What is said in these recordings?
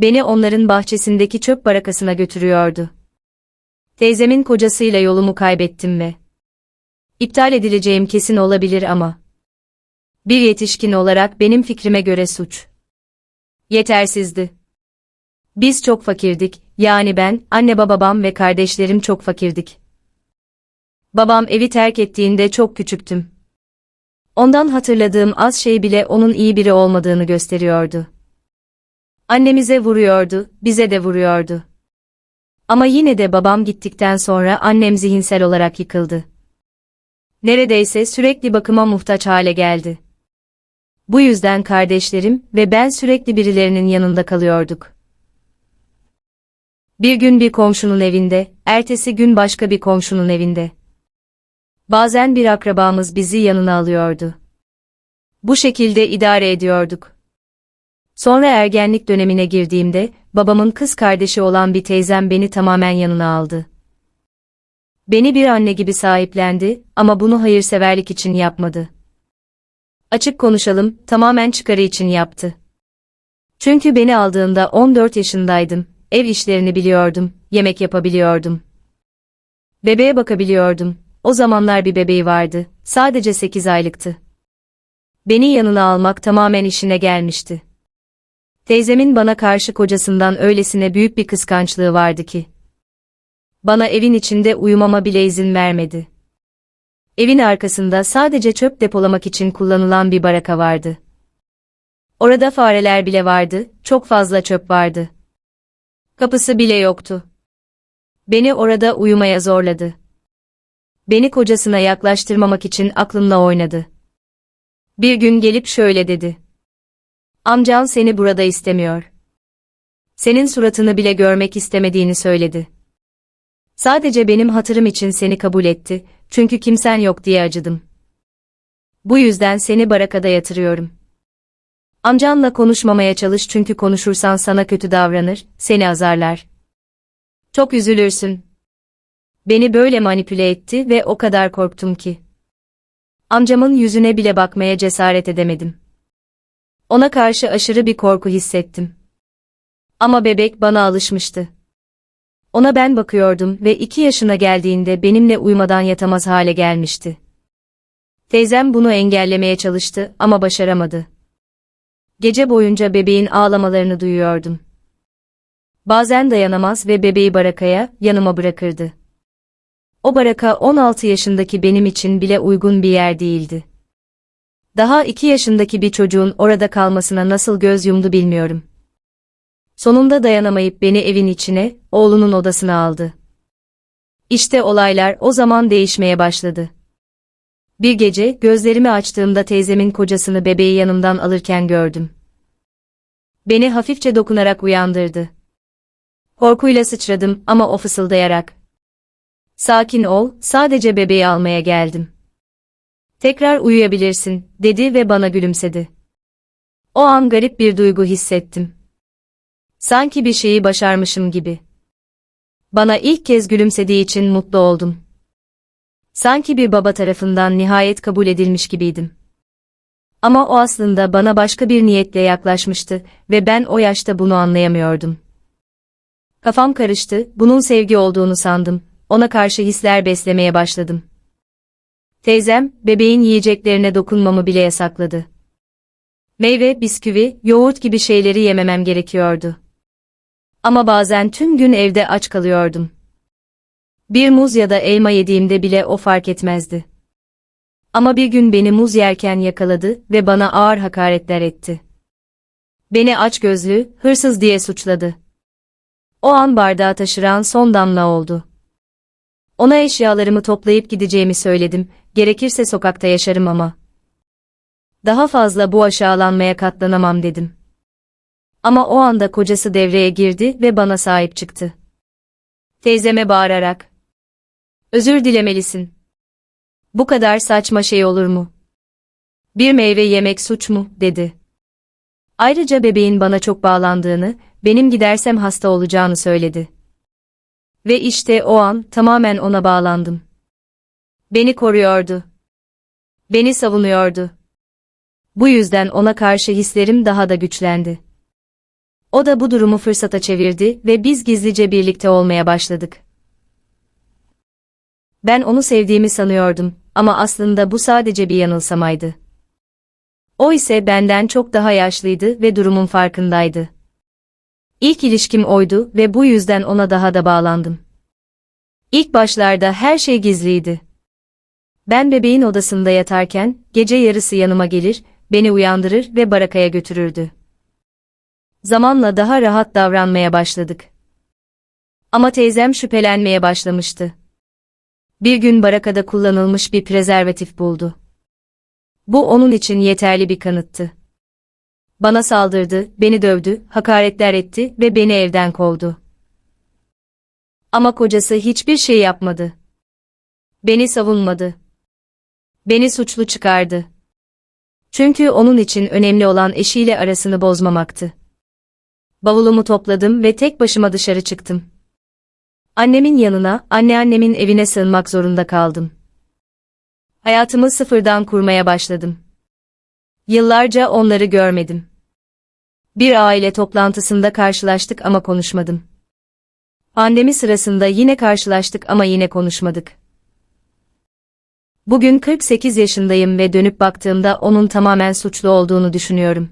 Beni onların bahçesindeki çöp barakasına götürüyordu. Teyzemin kocasıyla yolumu kaybettim ve iptal edileceğim kesin olabilir ama bir yetişkin olarak benim fikrime göre suç yetersizdi. Biz çok fakirdik, yani ben, anne babam ve kardeşlerim çok fakirdik. Babam evi terk ettiğinde çok küçüktüm. Ondan hatırladığım az şey bile onun iyi biri olmadığını gösteriyordu. Annemize vuruyordu, bize de vuruyordu. Ama yine de babam gittikten sonra annem zihinsel olarak yıkıldı. Neredeyse sürekli bakıma muhtaç hale geldi. Bu yüzden kardeşlerim ve ben sürekli birilerinin yanında kalıyorduk. Bir gün bir komşunun evinde, ertesi gün başka bir komşunun evinde. Bazen bir akrabamız bizi yanına alıyordu. Bu şekilde idare ediyorduk. Sonra ergenlik dönemine girdiğimde, babamın kız kardeşi olan bir teyzem beni tamamen yanına aldı. Beni bir anne gibi sahiplendi ama bunu hayırseverlik için yapmadı. Açık konuşalım, tamamen çıkarı için yaptı. Çünkü beni aldığında 14 yaşındaydım, ev işlerini biliyordum, yemek yapabiliyordum. Bebeğe bakabiliyordum, o zamanlar bir bebeği vardı, sadece 8 aylıktı. Beni yanına almak tamamen işine gelmişti. Teyzemin bana karşı kocasından öylesine büyük bir kıskançlığı vardı ki. Bana evin içinde uyumama bile izin vermedi. Evin arkasında sadece çöp depolamak için kullanılan bir baraka vardı. Orada fareler bile vardı, çok fazla çöp vardı. Kapısı bile yoktu. Beni orada uyumaya zorladı. Beni kocasına yaklaştırmamak için aklımla oynadı. Bir gün gelip şöyle dedi. Amcan seni burada istemiyor. Senin suratını bile görmek istemediğini söyledi. Sadece benim hatırım için seni kabul etti, çünkü kimsen yok diye acıdım. Bu yüzden seni barakada yatırıyorum. Amcanla konuşmamaya çalış çünkü konuşursan sana kötü davranır, seni azarlar. Çok üzülürsün. Beni böyle manipüle etti ve o kadar korktum ki. Amcamın yüzüne bile bakmaya cesaret edemedim. Ona karşı aşırı bir korku hissettim. Ama bebek bana alışmıştı. Ona ben bakıyordum ve iki yaşına geldiğinde benimle uyumadan yatamaz hale gelmişti. Teyzem bunu engellemeye çalıştı ama başaramadı. Gece boyunca bebeğin ağlamalarını duyuyordum. Bazen dayanamaz ve bebeği barakaya, yanıma bırakırdı. O baraka 16 yaşındaki benim için bile uygun bir yer değildi. Daha 2 yaşındaki bir çocuğun orada kalmasına nasıl göz yumdu bilmiyorum. Sonunda dayanamayıp beni evin içine, oğlunun odasına aldı. İşte olaylar o zaman değişmeye başladı. Bir gece gözlerimi açtığımda teyzemin kocasını bebeği yanımdan alırken gördüm. Beni hafifçe dokunarak uyandırdı. Korkuyla sıçradım ama o fısıldayarak. Sakin ol, sadece bebeği almaya geldim. Tekrar uyuyabilirsin, dedi ve bana gülümsedi. O an garip bir duygu hissettim. Sanki bir şeyi başarmışım gibi. Bana ilk kez gülümsediği için mutlu oldum. Sanki bir baba tarafından nihayet kabul edilmiş gibiydim. Ama o aslında bana başka bir niyetle yaklaşmıştı ve ben o yaşta bunu anlayamıyordum. Kafam karıştı, bunun sevgi olduğunu sandım, ona karşı hisler beslemeye başladım. Teyzem, bebeğin yiyeceklerine dokunmamı bile yasakladı. Meyve, bisküvi, yoğurt gibi şeyleri yememem gerekiyordu. Ama bazen tüm gün evde aç kalıyordum. Bir muz ya da elma yediğimde bile o fark etmezdi. Ama bir gün beni muz yerken yakaladı ve bana ağır hakaretler etti. Beni aç gözlü, hırsız diye suçladı. O an bardağı taşıran son damla oldu. Ona eşyalarımı toplayıp gideceğimi söyledim, gerekirse sokakta yaşarım ama. Daha fazla bu aşağılanmaya katlanamam dedim. Ama o anda kocası devreye girdi ve bana sahip çıktı. Teyzeme bağırarak. Özür dilemelisin. Bu kadar saçma şey olur mu? Bir meyve yemek suç mu, dedi. Ayrıca bebeğin bana çok bağlandığını, benim gidersem hasta olacağını söyledi. Ve işte o an tamamen ona bağlandım. Beni koruyordu. Beni savunuyordu. Bu yüzden ona karşı hislerim daha da güçlendi. O da bu durumu fırsata çevirdi ve biz gizlice birlikte olmaya başladık. Ben onu sevdiğimi sanıyordum ama aslında bu sadece bir yanılsamaydı. O ise benden çok daha yaşlıydı ve durumun farkındaydı. İlk ilişkim oydu ve bu yüzden ona daha da bağlandım. İlk başlarda her şey gizliydi. Ben bebeğin odasında yatarken, gece yarısı yanıma gelir, beni uyandırır ve barakaya götürürdü. Zamanla daha rahat davranmaya başladık. Ama teyzem şüphelenmeye başlamıştı. Bir gün barakada kullanılmış bir prezervatif buldu. Bu onun için yeterli bir kanıttı. Bana saldırdı, beni dövdü, hakaretler etti ve beni evden kovdu. Ama kocası hiçbir şey yapmadı. Beni savunmadı. Beni suçlu çıkardı. Çünkü onun için önemli olan eşiyle arasını bozmamaktı. Bavulumu topladım ve tek başıma dışarı çıktım. Annemin yanına, anneannemin evine sığınmak zorunda kaldım. Hayatımı sıfırdan kurmaya başladım. Yıllarca onları görmedim. Bir aile toplantısında karşılaştık ama konuşmadım. Pandemi sırasında yine karşılaştık ama yine konuşmadık. Bugün 48 yaşındayım ve dönüp baktığımda onun tamamen suçlu olduğunu düşünüyorum.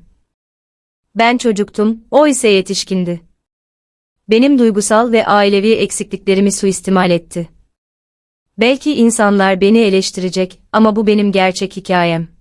Ben çocuktum, o ise yetişkindi. Benim duygusal ve ailevi eksikliklerimi suistimal etti. Belki insanlar beni eleştirecek ama bu benim gerçek hikayem.